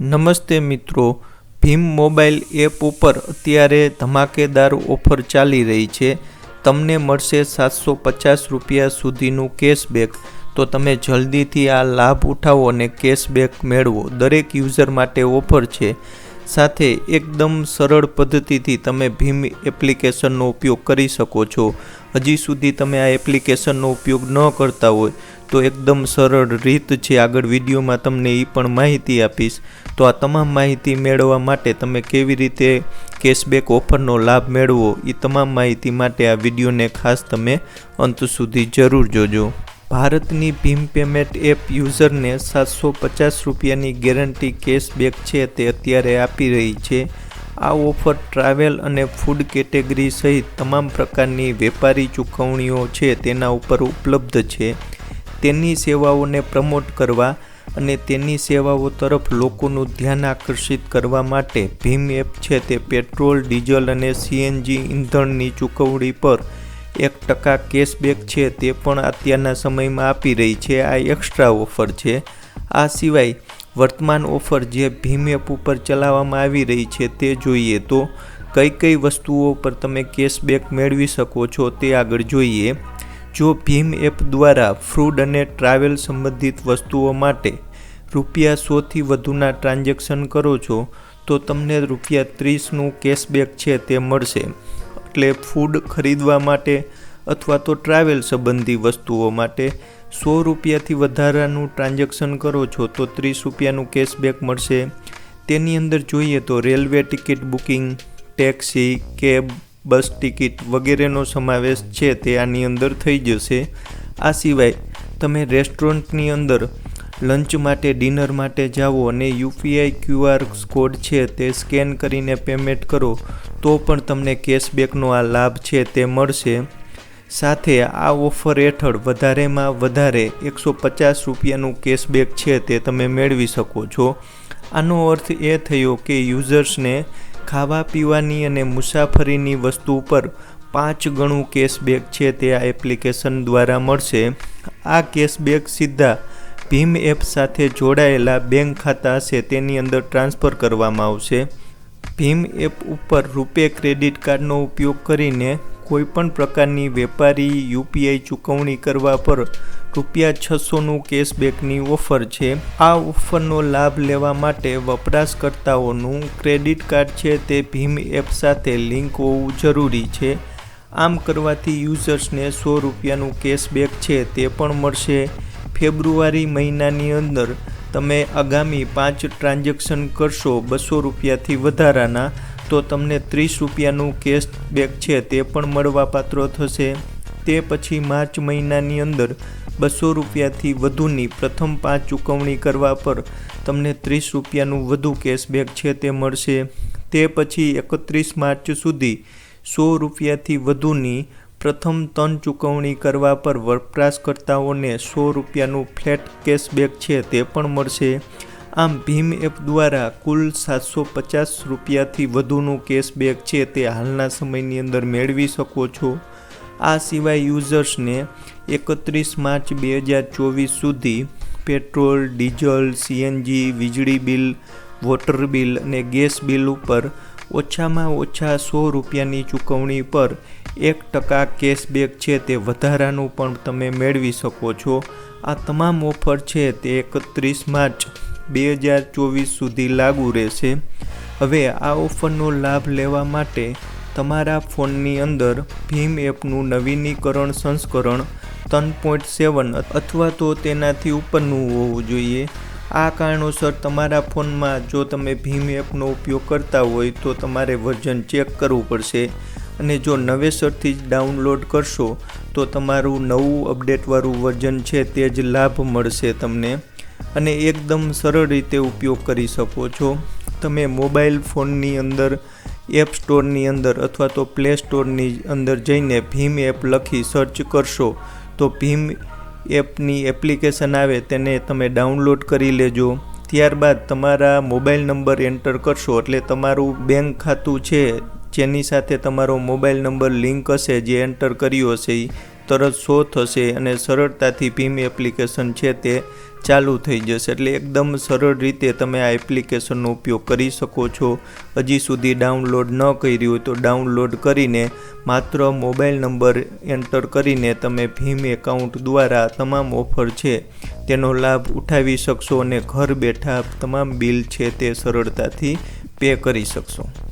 નમસ્તે મિત્રો, Bhim mobile app ઉપર અત્યારે ધમાકેદાર ઓફર ચાલી રહી છે. તમને મળશે સાતસો પચાસ રૂપિયા સુધીનું કેશબેક. તો તમે જલ્દીથી આ લાભ ઉઠાવો અને કેશબેક મેળવો. દરેક યુઝર માટે ઓફર છે. સાથે એકદમ સરળ પદ્ધતિથી તમે ભીમ એપ્લિકેશનનો ઉપયોગ કરી શકો છો. હજી સુધી તમે આ એપ્લિકેશનનો ઉપયોગ ન કરતા હોય તો એકદમ સરળ રીત છે. આગળ વિડીયોમાં તમને એ પણ માહિતી આપીશ. તો આ તમામ માહિતી મેળવવા માટે તમે કેવી રીતે કેશબેક ઓફરનો લાભ મેળવો એ તમામ માહિતી માટે આ વિડીયોને ખાસ તમે અંત સુધી જરૂર જોજો. ભારતની ભીમ પેમેન્ટ એપ યુઝરને સાતસો પચાસ રૂપિયાની ગેરંટી કેશબેક છે તે અત્યારે આપી રહી છે. આ ઓફર ટ્રાવેલ અને ફૂડ કેટેગરી સહિત તમામ પ્રકારની વેપારી ચૂકવણીઓ છે તેના ઉપર ઉપલબ્ધ છે. તેની સેવાઓને પ્રમોટ કરવા અને તેની સેવાઓ તરફ લોકોનું ધ્યાન આકર્ષિત કરવા માટે ભીમ એપ છે તે પેટ્રોલ, ડીઝલ અને સીએનજી ઇંધણની ચૂકવણી પર એક ટકા કેશબેક છે તે પણ અત્યારના સમયમાં આપી રહી છે. આ એક્સ્ટ્રા ઓફર છે. આ સિવાય વર્તમાન ઓફર જે ભીમ એપ ઉપર ચલાવવામાં આવી રહી છે તે જોઈએ તો કઈ કઈ વસ્તુઓ પર તમે કેશબેક મેળવી શકો છો તે આગળ જોઈએ. જો ભીમ એપ દ્વારા ફૂડ અને ટ્રાવેલ સંબંધિત વસ્તુઓ માટે રૂપિયા સોથી વધુના ટ્રાન્ઝેક્શન કરો છો, તો તમને રૂપિયા ત્રીસનું કેશબેક છે તે મળશે. એટલે ફૂડ ખરીદવા માટે અથવા તો ટ્રાવેલ સંબંધી વસ્તુઓ માટે સો રૂપિયાથી વધારાનું ટ્રાન્ઝેક્શન કરો છો, તો ત્રીસ રૂપિયાનું કેશબેક મળશે. તેની અંદર જોઈએ તો railway ticket booking, taxi, cab bus ticket વગેરેનો સમાવેશ છે તે આની અંદર થઈ જશે. આ સિવાય, તમે રેસ્ટોરન્ટની અંદર લંચ માટે, ડિનર માટે જાઓ અને યુપીઆઈ ક્યુઆર કોડ છે તે સ્કેન કરીને પેમેન્ટ કરો, તો પણ તમને કેશબેકનો આ લાભ છે તે મળશે. સાથે આ ઓફર હેઠળ વધારેમાં વધારે એકસો પચાસ રૂપિયાનું કેશબેક છે તે તમે મેળવી શકો છો. આનો અર્થ એ થયો કે યુઝર્સને ખાવા પીવાની અને મુસાફરીની વસ્તુ પર પાંચ ગણું કેશબેક છે તે આ એપ્લિકેશન દ્વારા મળશે. આ કેશબેક સીધા ભીમ એપ સાથે જોડાયેલા બેંક ખાતા હશે, તેની અંદર ટ્રાન્સફર કરવામાં આવશે. ભીમ એપ ઉપર રૂપે ક્રેડિટ કાર્ડનો ઉપયોગ કરીને કોઈપણ પ્રકારની વેપારી યુપીઆઈ ચૂકવણી કરવા પર રૂપિયા છસોનું કેશબેકની ઓફર છે. આ ઓફરનો લાભ લેવા માટે વપરાશકર્તાઓનું ક્રેડિટ કાર્ડ છે તે ભીમ એપ સાથે લિંક હોવું જરૂરી છે. આમ કરવાથી યુઝર્સને સો રૂપિયાનું કેશબેક છે તે પણ મળશે. ફેબ્રુઆરી મહિનાની અંદર તમે આગામી પાંચ ટ્રાન્ઝેક્શન કરશો બસો રૂપિયાથી વધારાના. તો તમને ત્રીસ રૂપિયાનું કેશબેક છે તે પણ મળવાપાત્ર થશે. તે પછી માર્ચ મહિનાની અંદર બસો રૂપિયાથી વધુની પ્રથમ પાંચ ચૂકવણી કરવા પર તમને ત્રીસ રૂપિયાનું વધુ કેશબેક છે તે મળશે. તે પછી એકત્રીસ માર્ચ સુધી સો રૂપિયાથી વધુની પ્રથમ ત્રણ ચૂકવણી કરવા પર વપરાશકર્તાઓને સો રૂપિયાનું ફ્લેટ કેશબેક છે તે પણ મળશે. આમ ભીમ એપ દ્વારા કુલ સાતસો પચાસ રૂપિયાથી વધુનું કેશબેક છે તે હાલના સમયની અંદર મેળવી શકો છો. આ સિવાય યુઝર્સને એકત્રીસ માર્ચ બે હજાર ચોવીસ સુધી પેટ્રોલ, ડીઝલ, સીએનજી, વીજળી બિલ, વોટર બિલ અને ગેસ બિલ ઉપર ઓછામાં ઓછા સો રૂપિયાની ચૂકવણી પર એક ટકા કેશબેક છે તે વધારાનું પણ તમે મેળવી શકો છો. આ તમામ ઓફર છે તે એકત્રીસ માર્ચ બે હજાર ચોવીસ સુધી લાગુ રહેશે. હવે આ ઓફરનો લાભ લેવા માટે તમારા ફોનની અંદર ભીમ એપનું નવીનીકરણ સંસ્કરણ ત્રણ પોઈન્ટ સેવન અથવા તો તેનાથી ઉપરનું હોવું જોઈએ. આ કારણોસર તમારા ફોનમાં જો તમે ભીમ એપનો ઉપયોગ કરતા હોય તો તમારે વર્ઝન ચેક કરવું પડશે અને જો નવેસરથી જ ડાઉનલોડ કરશો તો તમારું નવું અપડેટવાળું વર્ઝન છે તે જ લાભ મળશે તમને. અને એકદમ સરળ રીતે ઉપયોગ કરી શકો છો. તમે મોબાઈલ ફોનની અંદર, એપ સ્ટોરની અંદર અથવા તો પ્લે સ્ટોરની અંદર જઈને ભીમ એપ લખી સર્ચ કરશો, તો ભીમ એપની એપ્લિકેશન આવે તેને તમે ડાઉનલોડ કરી લેજો. ત્યારબાદ તમારા મોબાઈલ નંબર એન્ટર કરશો, એટલે તમારું બેંક ખાતું છે, જેની સાથે તમારો મોબાઈલ નંબર લિંક હશે, જે એન્ટર કર્યો હશે એ તરત શો થશે અને સરળતાથી ભીમ એપ્લિકેશન છે તે ચાલુ થઈ જશે. એટલે એકદમ સરળ રીતે તમે આ એપ્લિકેશનનો ઉપયોગ કરી શકો છો. હજી સુધી ડાઉનલોડ ન કરી હોય તો ડાઉનલોડ કરીને માત્ર મોબાઈલ નંબર એન્ટર કરીને તમે ભીમ એકાઉન્ટ દ્વારા તમામ ઓફર છે તેનો લાભ ઉઠાવી શકશો અને ઘર બેઠા તમામ બિલ છે તે સરળતાથી પે કરી શકશો.